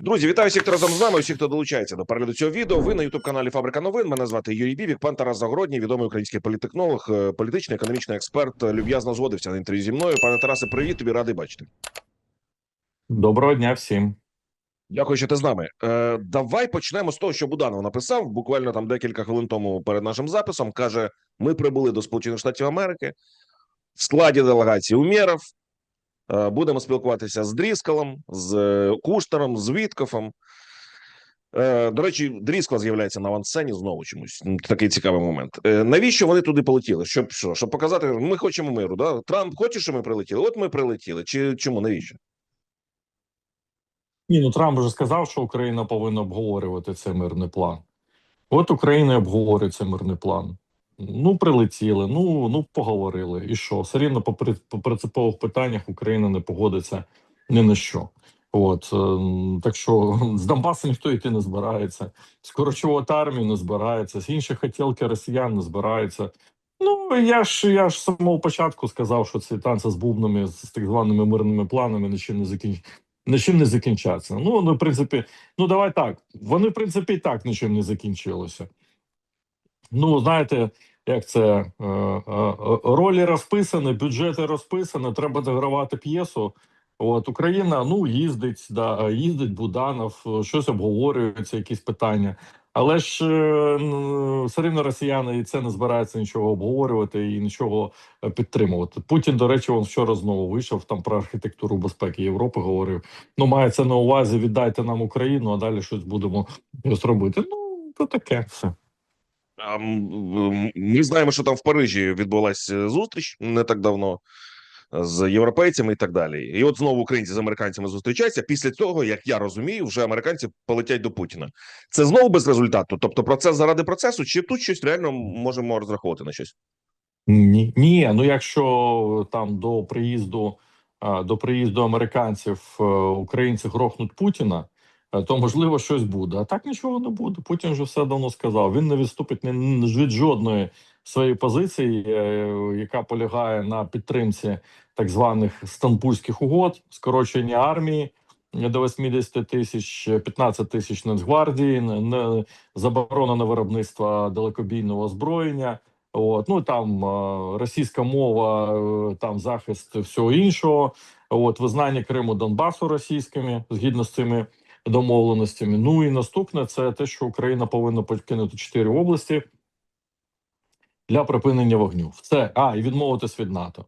Друзі, вітаю всіх, хто разом з нами. Усіх, хто долучається до перегляду цього відео. Ви на Ютуб каналі Фабрика новин. Мене звати Юрій Бібік. Пан Тарас Загородній, відомий український політехнолог, е, політичний економічний експерт. е, Люб'язно згодився на інтерв'ю зі мною. Пане Тарасе, привіт. Тобі радий бачити. Доброго дня всім. Дякую, що ти з нами. Е, давай почнемо з того, що Буданов написав буквально там декілька хвилин тому перед нашим записом. каже: ми прибули до Сполучених Штатів Америки в складі делегації Умєров. Е, будемо спілкуватися з Дріскалом, з е, Куштером, з Віткофом. Е, До речі, Дріскал з'являється на авансцені знову чомусь. Такий цікавий момент. Навіщо вони туди полетіли? Щоб що? Щоб показати, ми хочемо миру. Да? Трамп хоче, щоб ми прилетіли. От ми прилетіли. Чи чому? Навіщо? Ні, ну Трамп вже сказав, що Україна повинна обговорювати цей мирний план. От Україна обговорює цей мирний план. Ну, прилетіли, ну, ну поговорили. І що? Все рівно по, по принципових питаннях Україна не погодиться ні на що. От ем, так що з Донбасу ніхто йти не збирається, скорочувати армію не збирається, з інших хотілки росіян не збирається. Ну я ж я ж самого початку сказав, що ці танці з бубнами з так званими мирними планами нічим не закінч... нічим не закінчаться. Ну, ну, в принципі, ну давай так. Вони, в принципі, і так нічим не закінчилося. Ну, знаєте, як це е, е, ролі розписані, бюджети розписані, треба догравати п'єсу. От Україна ну їздить, да, їздить Буданов, щось обговорюється, якісь питання. Але ж е, все рівно росіяни і це не збираються нічого обговорювати і нічого підтримувати. Путін, до речі, він вчора знову вийшов там про архітектуру безпеки Європи. Говорив: ну мається на увазі, віддайте нам Україну, а далі щось будемо робити. Ну то таке все. Ми знаємо, що там в Парижі відбулася зустріч не так давно з європейцями і так далі. І от знову українці з американцями зустрічаються. Після цього, як я розумію, вже американці полетять до Путіна. Це знову без результату. Тобто, процес заради процесу, чи тут щось реально можемо розраховувати на щось? Ні, ні, ну якщо там до приїзду до приїзду американців е, українці грохнуть Путіна, е, то можливо щось буде. А так нічого не буде. Путін вже все давно сказав. Він не відступить від жодної своєї позиції, е, яка полягає на підтримці так званих стамбульських угод, скорочення армії. До 80 тисяч, 15 тисяч Нацгвардії, не- на виробництво далекобійного озброєння. От ну там е, російська мова, е, там захист всього іншого. От визнання Криму Донбасу російськими згідно з цими домовленостями. Ну і наступне це те, що Україна повинна покинути чотири області для припинення вогню. Все, а і відмовитись від НАТО.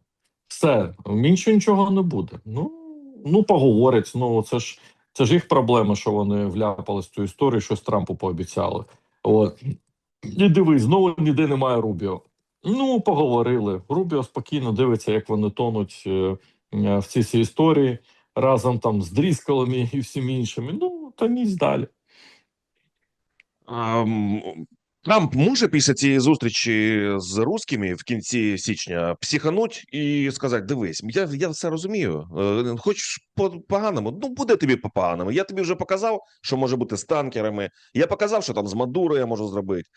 Все інше нічого не буде. Ну ну поговорять. Ну це ж це ж їх проблема, що вони вляпались в цю історію, щось Трампу пообіцяли. От і дивись, знову ніде немає Рубіо. Ну, поговорили. Рубіо спокійно дивиться, як вони тонуть е, в цій всій історії разом там з Дріскалами і всім іншими. Ну, то ніч далі. Трамп може після цієї зустрічі з русскими в кінці січня психануть і сказати: дивись, я, я все розумію. Е, Хочеш по поганому? Ну буде тобі по поганому. Я тобі вже показав, що може бути з танкерами. Я показав, що там з Мадуро я можу зробити.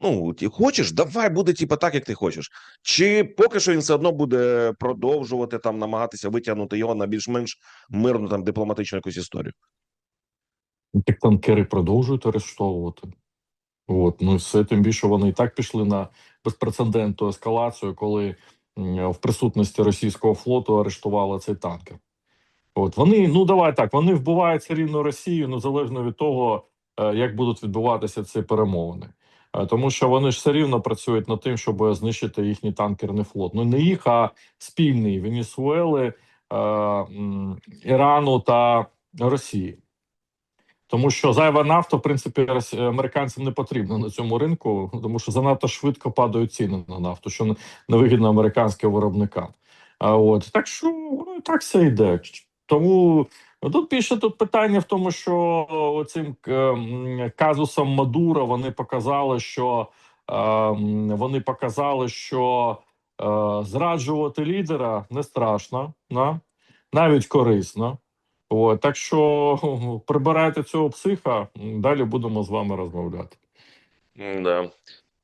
Ну, ті- хочеш, давай буде типу, так, як ти хочеш. Чи поки що він все одно буде продовжувати там намагатися витягнути його на більш-менш мирну там дипломатичну якусь історію? Так танкери продовжують арештовувати. От, ну все тим більше вони і так пішли на безпрецедентну ескалацію, коли в присутності російського флоту арештували цей танкер. От вони, ну давай так, вони вбивають все рівно Росію незалежно від того, е, як будуть відбуватися ці перемовини. Е, Тому що вони ж все рівно працюють над тим, щоб знищити їхній танкерний флот. Ну не їх, а спільний Венесуели, е, Ірану та Росії. Тому що зайва нафта, в принципі, американцям не потрібна на цьому ринку, тому що занадто швидко падають ціни на нафту, що невигідно американським виробникам. А от так що і так все йде. Тому тут більше тут питання в тому, що цим казусом Мадура вони показали, що вони показали, що е, зраджувати лідера не страшно, на? навіть корисно. От, так що прибирайте цього психа, далі будемо з вами розмовляти. Да.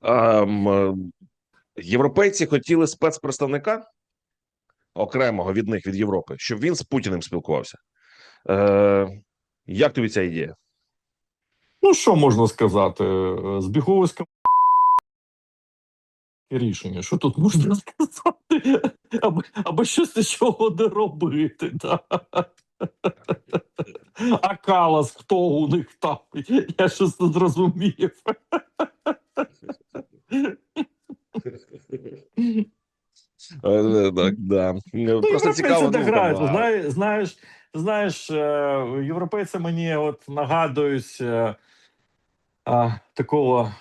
А, е, європейці хотіли спецпредставника окремого від них від Європи, щоб він з Путіним спілкувався. Е, Як тобі ця ідея? Ну, що можна сказати? Е, Збіговиська рішення. Що тут можна сказати? Аби, аби щось нічого не робити. Да? А Калас, хто у них там? Я щось не зрозумів. Так, да. Ну, Просто цікаво. так ну, грають. там, Знаєш, знаєш, е, європейці мені от нагадують е, а, такого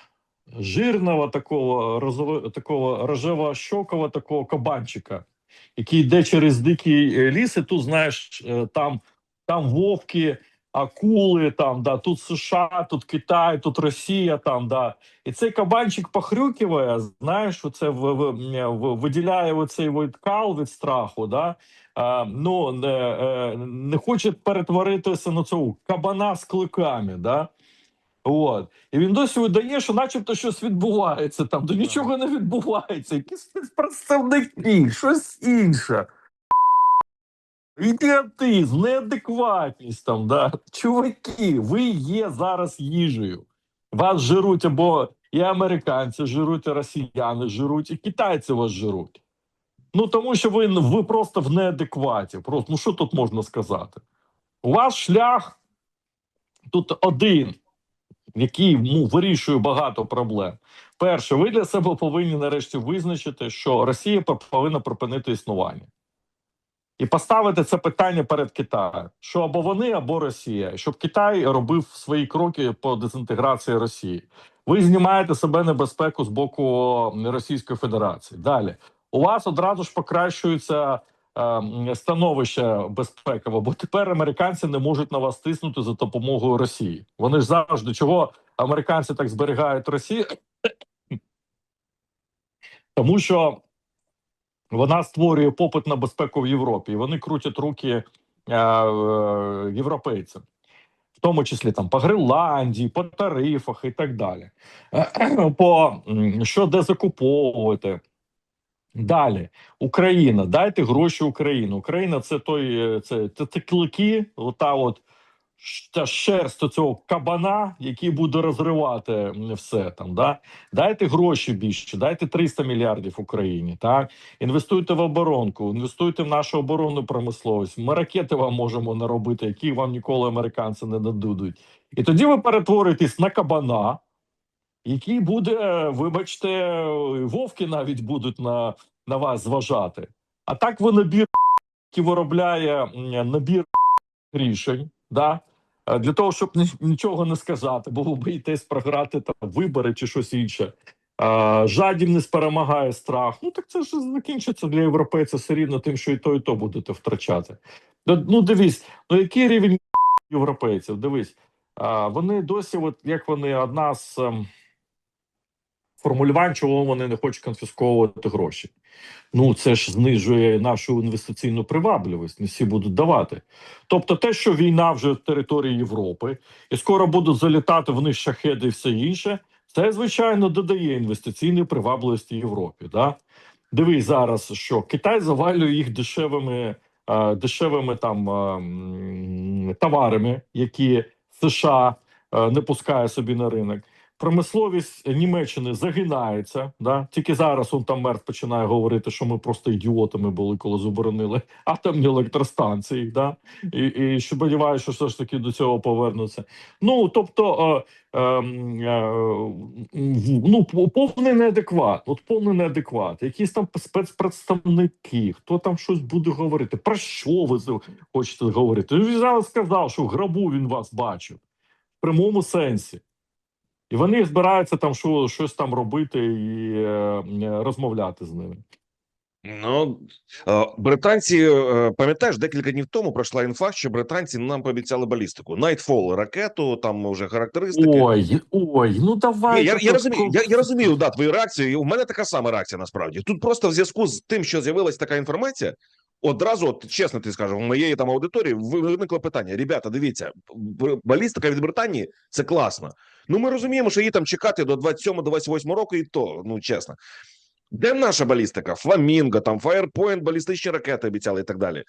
жирного, такого такого рожево-щокого такого кабанчика, який йде через дикий е, ліс, і тут знаєш, е, там, там вовки, акули, там, да, тут США, тут Китай, тут Росія, там, да. І цей кабанчик похрюкиває, знаєш, оце в, в, в, виділяє оцей кал від страху, да. А, ну, не, е, не хоче перетворитися на цього кабана з кликами, да. От. І він досі видає, що начебто щось відбувається там, до нічого не відбувається. Якісь спецпредставники, щось інше. Ідіотизм, неадекватність там, да. Чуваки, ви є зараз їжею. Вас жируть або і американці жируть, і росіяни жируть, і китайці вас жируть. Ну тому що ви, ви просто в неадекваті. Просто, ну що тут можна сказати? У вас шлях тут один який ну, вирішує багато проблем. Перше, ви для себе повинні нарешті визначити, що Росія повинна припинити існування. І поставити це питання перед Китаєм: що або вони, або Росія, щоб Китай робив свої кроки по дезінтеграції Росії. Ви знімаєте себе небезпеку з боку Російської Федерації. Далі у вас одразу ж покращується становище безпекове, бо тепер американці не можуть на вас тиснути за допомогою Росії. Вони ж завжди чого американці так зберігають Росію, тому що вона створює попит на безпеку в Європі, і вони крутять руки е, е, європейцям. В тому числі там по Гренландії, по тарифах і так далі. По що де закуповувати. Далі Україна, дайте гроші Україні. Україна це той е, це, теклики, ота от та шерсть цього кабана, який буде розривати все там. Да? Дайте гроші більше, дайте 300 мільярдів Україні. Так інвестуйте в оборонку, інвестуйте в нашу оборонну промисловість. Ми ракети вам можемо наробити, які вам ніколи американці не дадуть. І тоді ви перетворитесь на кабана. Який буде, вибачте, вовки навіть будуть на, на вас зважати. А так ви набір, виробляє набір рішень, да? е, для того, щоб нічого не сказати, бо ви боїтесь програти там вибори чи щось інше. Жадібність перемагає страх. Ну так це ж закінчиться для європейця все рівно тим, що і то, і то будете втрачати. Ну, Ну, дивись, ну який рівень європейців? Дивись, вони досі, от як вони одна з. Формулювань, чого вони не хочуть конфісковувати гроші. Ну це ж знижує нашу інвестиційну привабливість. Не всі будуть давати. Тобто, те, що війна вже в території Європи, і скоро будуть залітати в них шахеди і все інше, це звичайно додає інвестиційної привабливості Європі. Да? Дивись зараз, що Китай завалює їх дешевими, е, дешевими там е, товарами, які США е, не пускає собі на ринок промисловість Німеччини загинається. Да? Тільки зараз он там Мерц починає говорити, що ми просто ідіотами були, коли заборонили атомні електростанції. Да? І, і сподіваюся, що все ж таки до цього повернуться. Ну тобто, е, е, е, ну повний неадекват. От повний неадекват. Якісь там спецпредставники, хто там щось буде говорити? Про що ви хочете говорити? Він зараз сказав, що в грабу він вас бачив в прямому сенсі. І вони збираються там що, щось там робити і е, розмовляти з ними. Ну е, британці е, пам'ятаєш, декілька днів тому пройшла інфа, що британці нам пообіцяли балістику. Nightfall ракету, там вже характеристики. Ой, ой, ну давай. Ні, я, я розумію, я, я розумію да, твою реакцію. і У мене така сама реакція насправді. Тут просто в зв'язку з тим, що з'явилася така інформація, одразу, от чесно ти скажу, в моєї там аудиторії виникло питання: ребята, дивіться, балістика від Британії це класно. Ну ми розуміємо, що її там чекати до 27-28 року, і то ну чесно. Де наша балістика? Фламінго, там Firepoint, балістичні ракети обіцяли і так далі.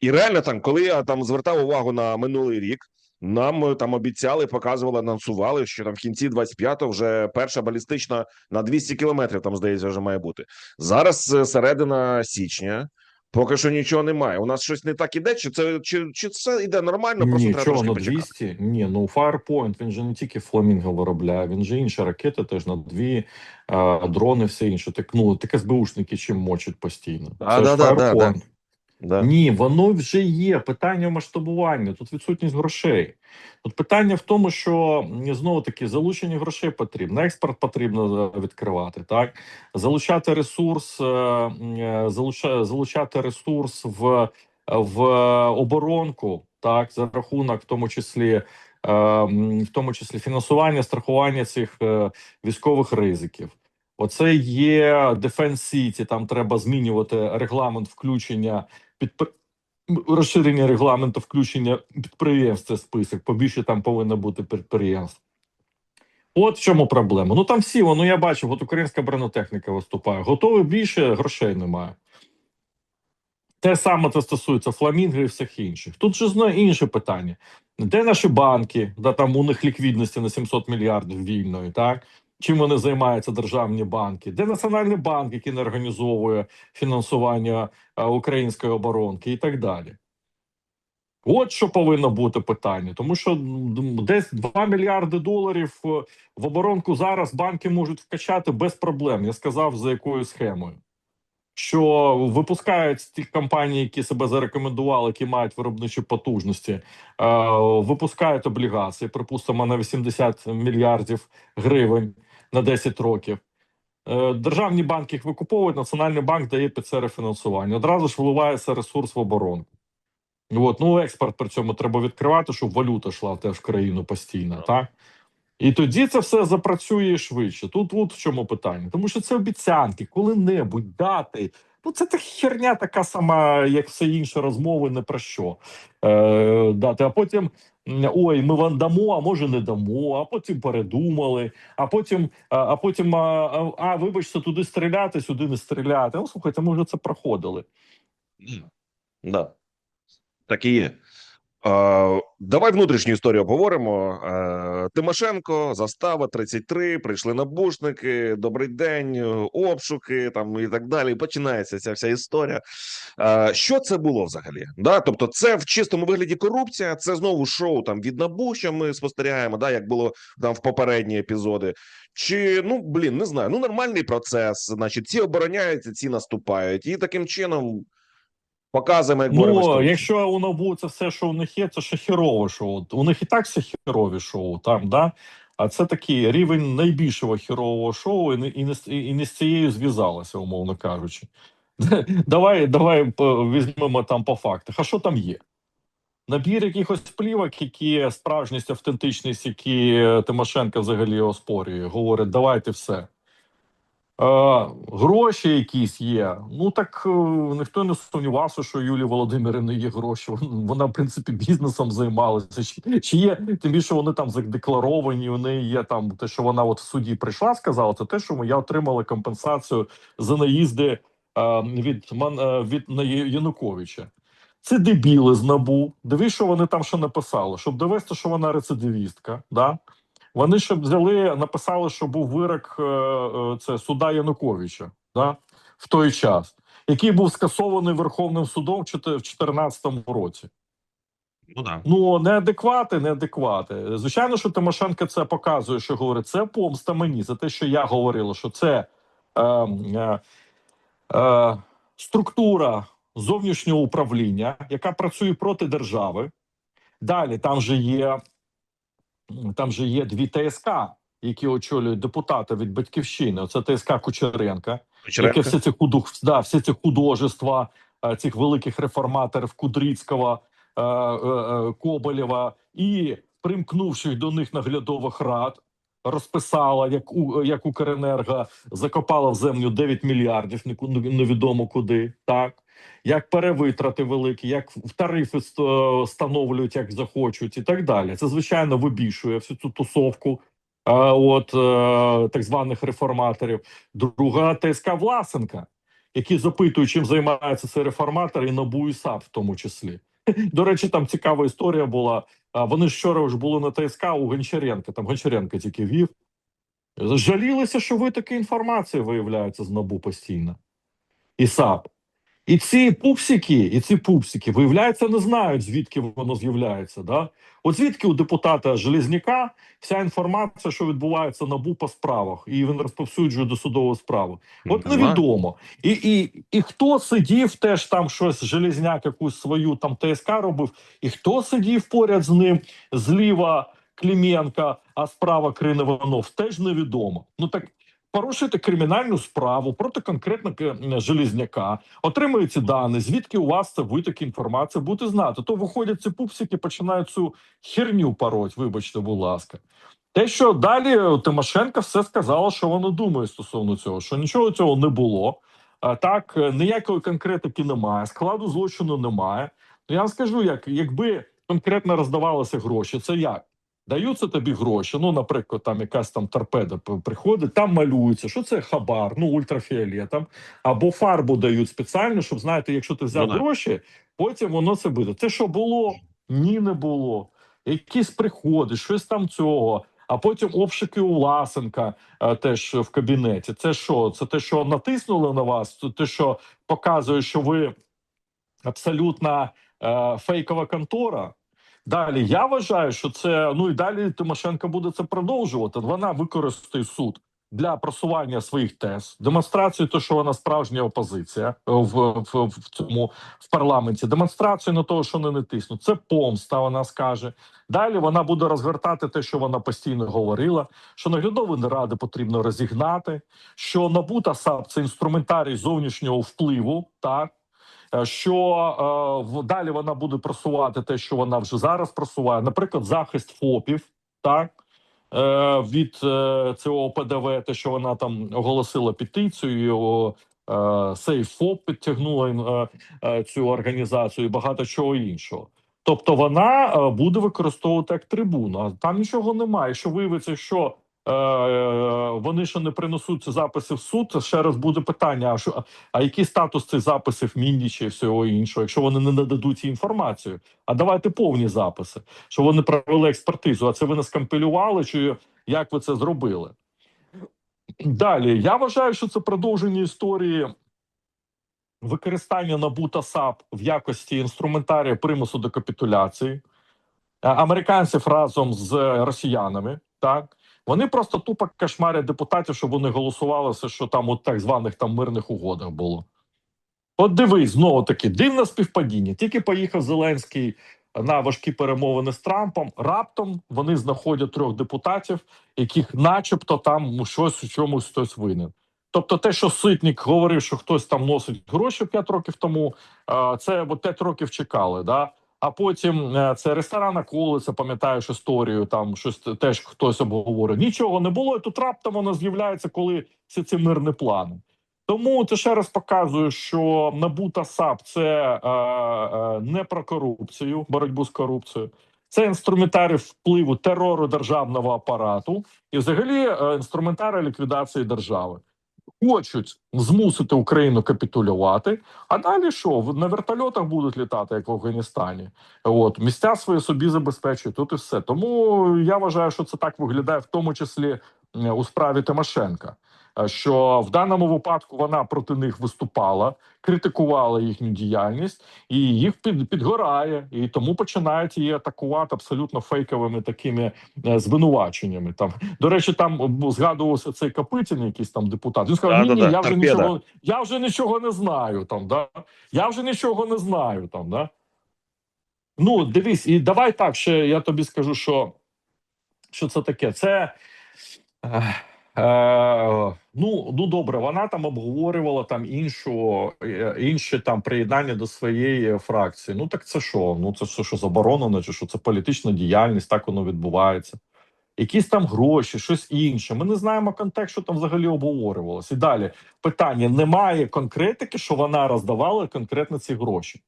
І реально, там, коли я там звертав увагу на минулий рік, Нам е, там обіцяли, показували, анонсували, що там в кінці 25-го вже перша балістична на 200 кілометрів. Там здається, вже має бути зараз. е, Середина січня. Поки що нічого немає. У нас щось не так іде, чи це чи, чи це іде нормально? Просто Ні, треба на 200? Ні, ну Firepoint, він же не тільки Фламінго виробляє, він же інші ракети теж на дві, е, дрони, все інше. Так, ну, так СБУшники чим мочать постійно. А, Це да, ж да, Firepoint. да. Да. Ні, воно вже є. Питання масштабування. Тут відсутність грошей. Тут питання в тому, що знову таки залучення грошей потрібно. Експорт потрібно е, відкривати. Так залучати ресурс, е, е, залучати ресурс в, в оборонку, так за рахунок, в тому числі. В тому числі фінансування, страхування цих військових ризиків. Оце є Defense City, Там треба змінювати регламент включення підпри... розширення регламенту включення підприємств. Це список. Побільше там повинно бути підприємств. От в чому проблема. Ну там всі, ну я бачив, от українська бронетехніка виступає. Готові більше, грошей немає. Те саме це стосується фламінго і всіх інших. Тут же знову інше питання: де наші банки, де там у них ліквідності на 700 мільярдів вільної, так? Чим вони займаються державні банки? Де Національний банк, який не організовує фінансування е, української оборонки і так далі? От що повинно бути питання, тому що десь 2 мільярди доларів е, в оборонку зараз банки можуть вкачати без проблем. Я сказав за якою схемою. Що випускають з тих компаній, які себе зарекомендували, які мають виробничі потужності, е, випускають облігації, припустимо, на 80 мільярдів гривень на 10 років. Е, Державні банки їх викуповують, Національний банк дає під це рефінансування. Одразу ж вливається ресурс в оборонку. От, ну експорт при цьому треба відкривати, щоб валюта йшла теж в країну постійно, так? І тоді це все запрацює швидше. Тут от в чому питання. Тому що це обіцянки, коли-небудь дати. Ну, це так херня така сама, як все інші розмови, не про що. Е, дати. А потім ой, ми вам дамо, а може не дамо, а потім передумали, а потім, а, потім, а, а вибачте, туди стріляти, сюди не стріляти. Ну, слухайте, ми вже це проходили. Да. Так і є. Е, давай внутрішню історію поговоримо. Е, Тимошенко, застава 33, прийшли набушники, добрий день, е, обшуки там і так далі. Починається ця вся історія. Що це було взагалі? Да? Тобто, це в чистому вигляді корупція, це знову шоу там від НАБУ, що ми спостерігаємо, да, як було там в попередні епізоди. Чи ну блін, не знаю. Ну нормальний процес. Значить, ці обороняються, ці наступають, і таким чином показуємо, як боремось. Ну, якщо у НАБУ це все, що у них є, це ще херове шоу. У них і так все херові шоу там, да? А це такий рівень найбільшого херового шоу, і не, і не, і не з цією зв'язалося, умовно кажучи. Давай, давай е, візьмемо там по фактах. А що там є? Набір якихось плівок, які справжність, автентичність, які Тимошенко взагалі оспорює, говорить, давайте все. Е, гроші якісь є. Ну так е, ніхто не сумнівався, що Юлії Володимирівни є гроші. Вона, в принципі, бізнесом займалася. Чи, є тим більше вони там задекларовані? У неї є там те, що вона от в суді прийшла, сказала, це те, що я отримала компенсацію за наїзди е, від від Януковича. Це дебіли з набу. Дивись, що вони там ще написали, щоб довести, що вона рецидивістка. Да? Вони ще взяли, написали, що був вирок е, е, це суда Януковича да? в той час, який був скасований Верховним судом в в 2014 році. Ну да. Ну неадеквати, неадеквати. Звичайно, що Тимошенко це показує, що говорить, це помста мені за те, що я говорила, що це е, е, е, структура зовнішнього управління, яка працює проти держави. Далі там же є там же є дві ТСК, які очолюють депутати від батьківщини. Це ТСК Кучеренка, яке все це худу, да, все це художества е, цих великих реформаторів Кудрицького, е, е, Коболєва і примкнувших до них наглядових рад. Розписала, як у як Укренерго закопала в землю 9 мільярдів, невідомо куди, так як перевитрати великі, як в тарифи ст- встановлюють, як захочуть, і так далі. Це звичайно вибішує всю цю тусовку. е, От е, так званих реформаторів, друга ТСК Власенка, які запитують, чим займаються ці реформатори, і НАБУ і САП в тому числі. До речі, там цікава історія була. Вони ж вчора ж були на ТСК у Гончаренка. Там Гончаренка тільки вів. Жалілися, що ви такі інформації виявляються з НАБУ постійно. І САП. І ці пупсики, і ці пупсики, виявляється, не знають, звідки воно з'являється. Да? От звідки у депутата Железняка вся інформація, що відбувається НАБУ по справах, і він розповсюджує досудову справу. От невідомо. І, і, і хто сидів теж там щось, Железняк якусь свою там ТСК робив, і хто сидів поряд з ним зліва Кліменка, а справа Крин Іванов, теж невідомо. Ну так порушуєте кримінальну справу проти конкретно е, Железняка, отримуєте дані, звідки у вас це витоки інформації, будете знати. То виходять ці пупсики, починають цю херню пороть, вибачте, будь ласка. Те, що далі Тимошенко все сказала, що вона думає стосовно цього, що нічого цього не було. Так, е, ніякої конкретики немає, складу злочину немає. Ну я вам скажу, як якби конкретно роздавалися гроші, це як? Даються тобі гроші. Ну, наприклад, там якась там торпеда приходить, там малюється, що це хабар, ну ультрафіолетом, або фарбу дають спеціально, щоб знаєте, якщо ти взяв Ну, гроші, потім воно це буде. Це що було? Ні, не було. Якісь приходи, щось там цього. А потім обшуки у Власенка е, теж в кабінеті. Це що? Це те, що натиснули на вас? Це те, що показує, що ви абсолютно е, фейкова контора. Далі я вважаю, що це ну і далі Тимошенко буде це продовжувати. Вона використає суд для просування своїх тез, демонстрацію, того, що вона справжня опозиція е, в, в, в цьому в парламенті, демонстрацію на того, що не не тиснуть. Це помста. Вона скаже. Далі вона буде розгортати те, що вона постійно говорила: що наглядові ради потрібно розігнати, що набута САП це інструментарій зовнішнього впливу. Так що е, далі вона буде просувати те, що вона вже зараз просуває, наприклад, захист ФОПів, так е, від е, цього ПДВ, те, що вона там оголосила петицію. о, е, Сейф ФОП підтягнула е, е, цю організацію і багато чого іншого. Тобто вона е, буде використовувати як трибуну. А там нічого немає. Якщо виявиться, що е, е, вони ще не принесуть записи в суд, ще раз буде питання: а що а який статус цих записів Міндіча і всього іншого, якщо вони не нададуть інформацію? А давайте повні записи, що вони провели експертизу. А це ви не скомпілювали, чи як ви це зробили? Далі я вважаю, що це продовження історії використання НАБУ та САП в якості інструментарія примусу до капітуляції американців разом з росіянами. Так вони просто тупо кошмарять депутатів, щоб вони голосували все, що там у так званих там мирних угодах було. От дивись, знову таки дивне співпадіння. Тільки поїхав Зеленський на важкі перемовини з Трампом. Раптом вони знаходять трьох депутатів, яких, начебто, там щось у чомусь хтось винен. Тобто, те, що Ситник говорив, що хтось там носить гроші 5 років тому, це от 5 років чекали. Да? А потім е, це ресторан околиця, пам'ятаєш історію, там щось теж хтось обговорив. Нічого не було, і тут раптом воно з'являється, коли всі ці мирні плани. Тому це ще раз показує, що НАБУ та САП це е, е, не про корупцію, боротьбу з корупцією. Це інструментарій впливу терору державного апарату і, взагалі, е, інструментарій ліквідації держави. Хочуть змусити Україну капітулювати, а далі що? На вертольотах будуть літати, як в Афганістані. От місця свої собі забезпечують. Тут і все. Тому я вважаю, що це так виглядає, в тому числі у справі Тимошенка. Е, Що в даному випадку вона проти них виступала, критикувала їхню діяльність, і їх під, підгорає, і тому починають її атакувати абсолютно фейковими такими е, звинуваченнями. Там до речі, там згадувався цей Капитін, якийсь там депутат. Він сказав: ні, ні, я вже нічого, я вже нічого не знаю. Там да я вже нічого не знаю. Там да. Ну, дивись, і давай так ще я тобі скажу, що, що це таке. Це. Е, е, ну, ну добре, вона там обговорювала там іншу, е, інші там приєднання до своєї фракції. Ну так це що? Ну це все що заборонено, чи що це політична діяльність, так воно відбувається. Якісь там гроші, щось інше. Ми не знаємо контекст, що там взагалі обговорювалося. І далі питання: немає конкретики, що вона роздавала конкретно ці гроші.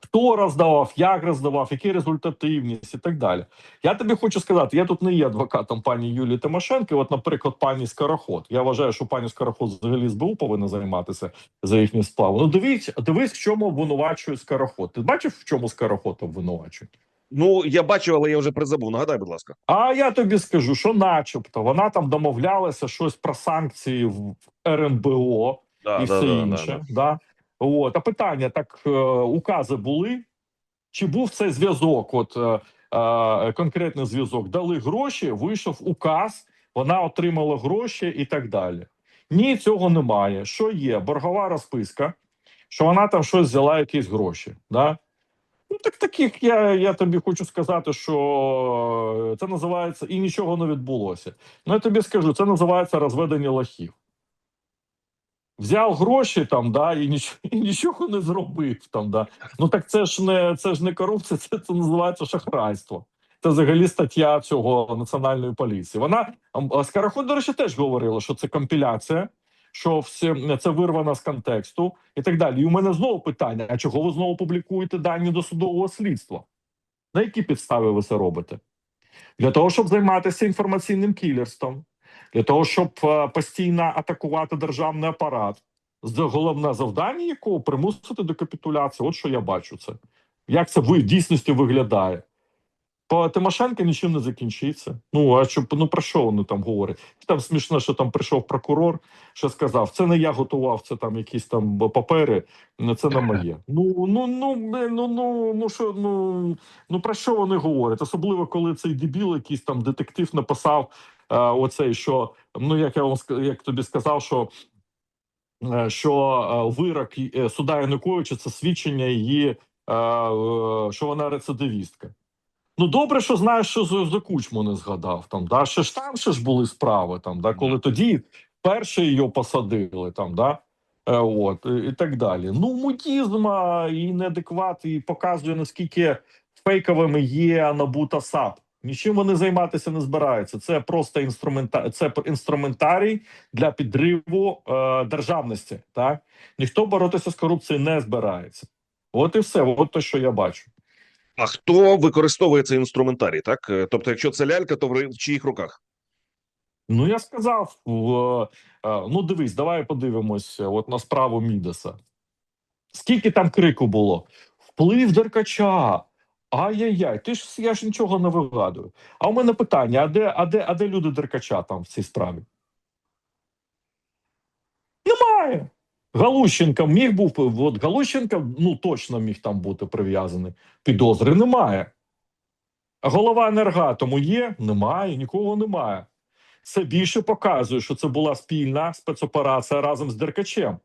Хто роздавав, як роздавав, які результативність і так далі. Я тобі хочу сказати, я тут не є адвокатом пані Юлії Тимошенко. От, наприклад, пані Скороход. Я вважаю, що пані Скороход взагалі СБУ повинна займатися за їхню справу. Ну дивись, дивись, в чому обвинувачує Скороход. Ти бачив, в чому Скороход обвинувачує? Ну я бачив, але я вже призабув. Нагадай, будь ласка. А я тобі скажу, що, начебто, вона там домовлялася щось про санкції в РНБО Да, і все інше. Да, От. А питання: так е, укази були? Чи був цей зв'язок? От е, е, конкретний зв'язок, дали гроші, вийшов указ, вона отримала гроші і так далі. Ні, цього немає. Що є? Боргова розписка, що вона там щось взяла, якісь гроші. Да? Ну, так таких я, я тобі хочу сказати, що це називається і нічого не відбулося. Ну, я тобі скажу, це називається розведення лохів. Взяв гроші там, да, і нічого, і нічого не зробив там. Да. Ну так це ж не це ж не корупція, це, це називається шахрайство. Це взагалі стаття цього національної поліції. Вона а до речі, теж говорила, що це компіляція, що все це вирвано з контексту і так далі. І у мене знову питання: а чого ви знову публікуєте дані досудового слідства? На які підстави ви це робите? Для того, щоб займатися інформаційним кілерством, для того, щоб е, постійно атакувати державний апарат, головне завдання якого примусити до капітуляції. От що я бачу це. Як це в дійсності виглядає? По Тимошенко нічим не закінчиться. Ну а що ну про що вони там говорять? Там смішно, що там прийшов прокурор, що сказав: це не я готував, це там якісь там папери, це не моє. Ну ну ну ну ну ну що ну ну про що вони говорять? Особливо коли цей дебіл, якийсь там детектив написав оцей, що ну як я вам як тобі сказав, що. е, Що е, вирок е, суда Януковича це свідчення її, е, е, що вона рецидивістка. Ну добре, що знаєш, що за, кучму не згадав. Там да ще ж там ще ж були справи, там да коли тоді перше її посадили, там да е, от і, так далі. Ну мутізм а, і неадекват, і показує наскільки фейковими є НАБУ та САП. Нічим вони займатися не збираються. Це просто інструмента... це інструментарій для підриву е, державності. Так ніхто боротися з корупцією не збирається. От і все. От те, що я бачу. А хто використовує цей інструментарій? Так, Е, тобто, якщо це лялька, то в чиїх руках? Ну я сказав, е, ну дивись, давай подивимося от на справу Мідеса. Скільки там крику було? Вплив Деркача. Ай-яй-яй, ти ж я ж нічого не вигадую. А у мене питання: а де, а де, а де люди Деркача там в цій справі? Немає. Галущенка міг був, от Галущенка, ну точно міг там бути прив'язаний. Підозри немає. А голова енергатому є? Немає, нікого немає. Це більше показує, що це була спільна спецоперація разом з Деркачем.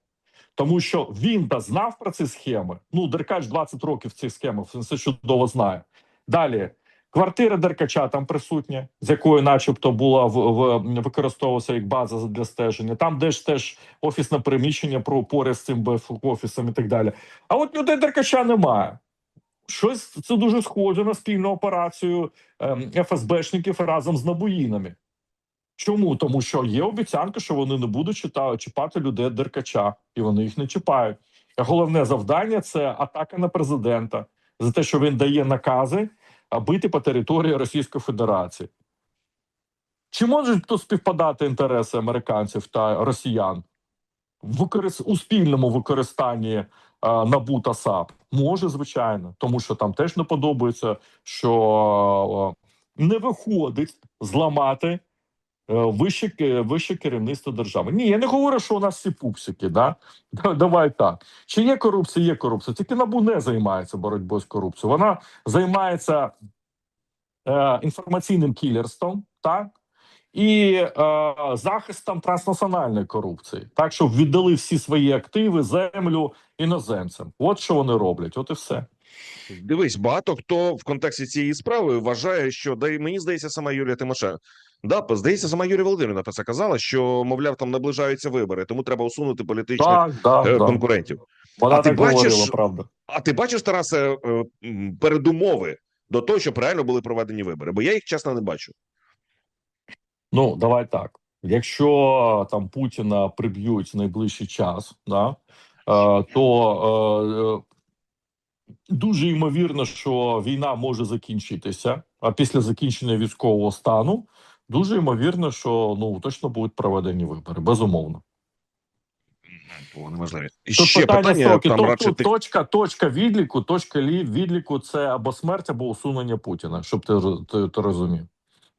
Тому що він та знав про ці схеми. Ну, Деркач 20 років цих схемах, він все чудово знає. Далі, квартира Деркача там присутня, з якою, начебто, була в, в використовувалася як база для стеження. Там де ж теж офісне приміщення про поряд з цим офісом і так далі. А от людей Деркача немає. Щось це дуже схоже на спільну операцію ем, ФСБшників разом з набоїнами. Чому? Тому що є обіцянка, що вони не будуть чіпати людей Деркача, і вони їх не чіпають. Головне завдання це атака на президента за те, що він дає накази бити по території Російської Федерації. Чи можуть тут співпадати інтереси американців та росіян у спільному використанні а, НАБУ та САП? Може, звичайно, тому що там теж не подобається, що не виходить зламати вище, вище керівництво держави. Ні, я не говорю, що у нас всі пупсики. Да? Да- Давай так. Чи є корупція? Є корупція. Тільки НАБУ не займається боротьбою з корупцією. Вона займається е, інформаційним кілерством, так? І е, захистом транснаціональної корупції, так щоб віддали всі свої активи, землю іноземцям. От що вони роблять, от і все. Дивись, багато хто в контексті цієї справи вважає, що да мені здається, сама Юлія Тимошенко. Да, здається, сама Юлія Володимирівна про це казала, що мовляв, там наближаються вибори, тому треба усунути політичних Так, так, е, так. конкурентів. Вона А ти бачиш- говорила, правда. А ти бачиш, Тарасе, е, передумови до того, щоб реально були проведені вибори? Бо я їх чесно не бачу. Ну, давай так. Якщо там Путіна приб'ють в найближчий час, да, е, то дуже ймовірно, що війна може закінчитися. А після закінчення військового стану дуже ймовірно, що ну точно будуть проведені вибори. Безумовно. І Тут ще питання, питання, строки. там Тобто ти... точка, точка відліку, точка відліку це або смерть, або усунення Путіна, щоб ти, ти, ти розумів.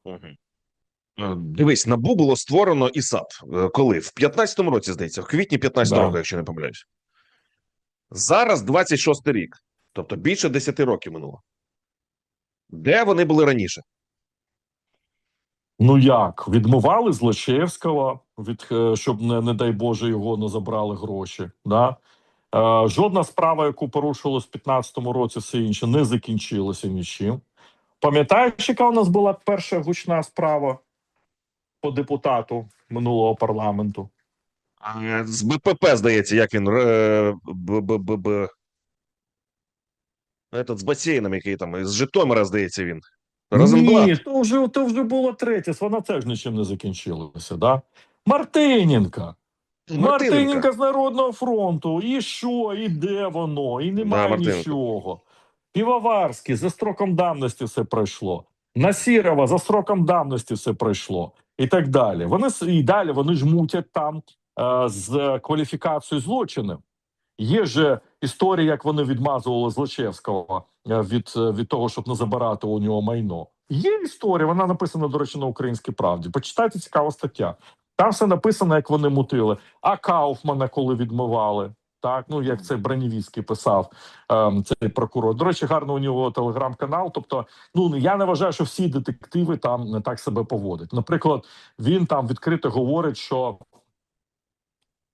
Е, Дивись, набу було створено ІСАП. Е, Коли? В 15-му році, здається, в квітні 15 Да. року, якщо не помиляюсь. Зараз 26 й рік. Тобто більше 10 років минуло. Де вони були раніше? Ну як відмивали Злочевського, від е, щоб не, не дай Боже його не забрали гроші. Да? Е, жодна справа, яку порушилось в 15-му році, все інше не закінчилося нічим. Пам'ятаєш, яка у нас була перша гучна справа по депутату минулого парламенту? З БПП, здається, як він. е, Б. Этот, з басейном, який там, з Житомира, здається, він. Розенблат. Ні, то вже, то вже було третє, вона теж нічим не закінчилася. Да? Мартиненка. Мартиненка з Народного фронту. І що, і де воно? І немає Мартиненко. нічого. Півоварський за строком давності все пройшло. Насірова за строком давності все пройшло. І так далі. Вони і далі вони ж мутять там е, з кваліфікацією злочинів. Є же історія, як вони відмазували Злочевського е, від, е, від того, щоб не забирати у нього майно. Є історія, вона написана, до речі, на українській правді. Почитайте цікава стаття. Там все написано, як вони мутили. А Кауфмана, коли відмивали, так ну як цей Бранівський писав ем, цей прокурор. До речі, гарно у нього телеграм-канал. Тобто, ну я не вважаю, що всі детективи там не так себе поводять. Наприклад, він там відкрито говорить, що.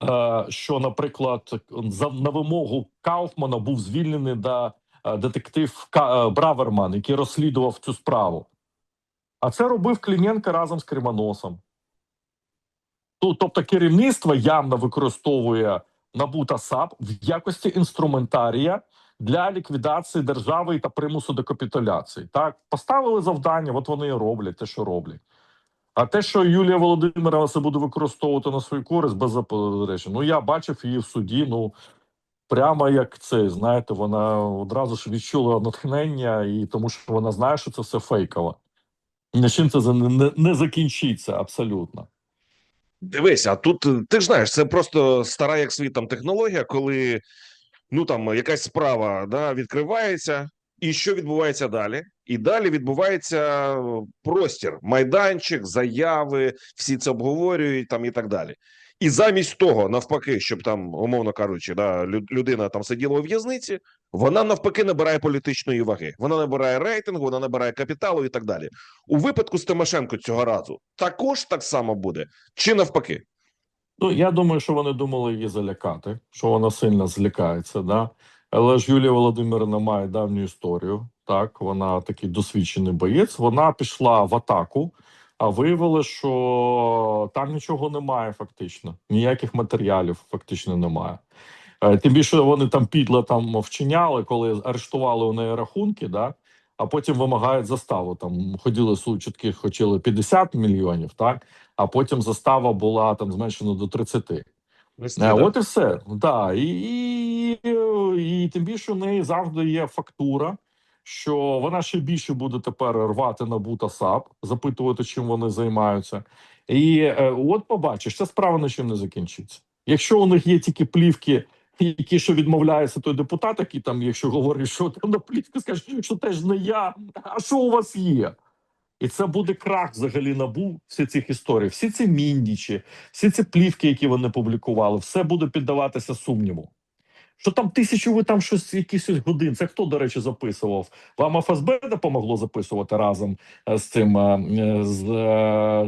Е, що, наприклад, за на вимогу Кауфмана був звільнений да, е, детектив е, Браверман, який розслідував цю справу. А це робив Клінєнко разом з Кремоносом. Ту- Тобто керівництво явно використовує НАБУ та САП в якості інструментарія для ліквідації держави та примусу до капітуляції. Так, поставили завдання, от вони і роблять те, що роблять. А те, що Юлія Володимирова це буде використовувати на свою користь, без заперечень. Ну я бачив її в суді. Ну прямо як це, знаєте, вона одразу ж відчула натхнення, і тому що вона знає, що це все фейково. Нічим це не, не, закінчиться абсолютно. Дивись, а тут ти ж знаєш, це просто стара як світ там технологія, коли ну там якась справа да, відкривається, і що відбувається далі? І далі відбувається е, простір, майданчик, заяви, всі це обговорюють там і так далі. І замість того, навпаки, щоб там, умовно кажучи, да, людина там сиділа у в'язниці, вона навпаки набирає політичної ваги. Вона набирає рейтингу, вона набирає капіталу і так далі. У випадку з Тимошенко цього разу також так само буде, чи навпаки? Ну я думаю, що вони думали її залякати, що вона сильно злякається. Да? Але ж Юлія Володимирівна має давню історію. Так, вона такий досвідчений боєць. Вона пішла в атаку, а виявилося, що там нічого немає, фактично. Ніяких матеріалів фактично немає. Е, Тим більше вони там підло там вчиняли, коли арештували у неї рахунки, да? а потім вимагають заставу. Там ходили сучутки, хотіли 50 мільйонів, так а потім застава була там зменшена до 30. Е, От і все. Да. І, і, і тим більше в неї завжди є фактура, що вона ще більше буде тепер рвати на бута САП, запитувати, чим вони займаються. І е, от побачиш, ця справа нічим не закінчиться. Якщо у них є тільки плівки, які що відмовляється той депутат, який там, якщо говорить, що там на плівки, скаже, що теж не я. А що у вас є? І це буде крах взагалі набу всі цих історій, всі ці міндічі, всі ці плівки, які вони публікували, все буде піддаватися сумніву. Що там тисячу ви там щось якісь годин? Це хто, до речі, записував? Вам ФСБ допомогло записувати разом е, з цим е, е, з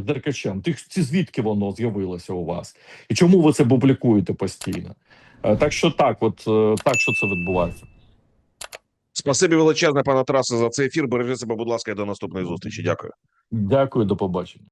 Деркачем? Ти ці звідки воно з'явилося у вас? І чому ви це публікуєте постійно? Так що так, от так, що це відбувається. Спасибі величезне, пане Тарасе, за цей ефір. Бережи себе, будь ласка, і до наступної зустрічі. Дякую. Дякую, до побачення.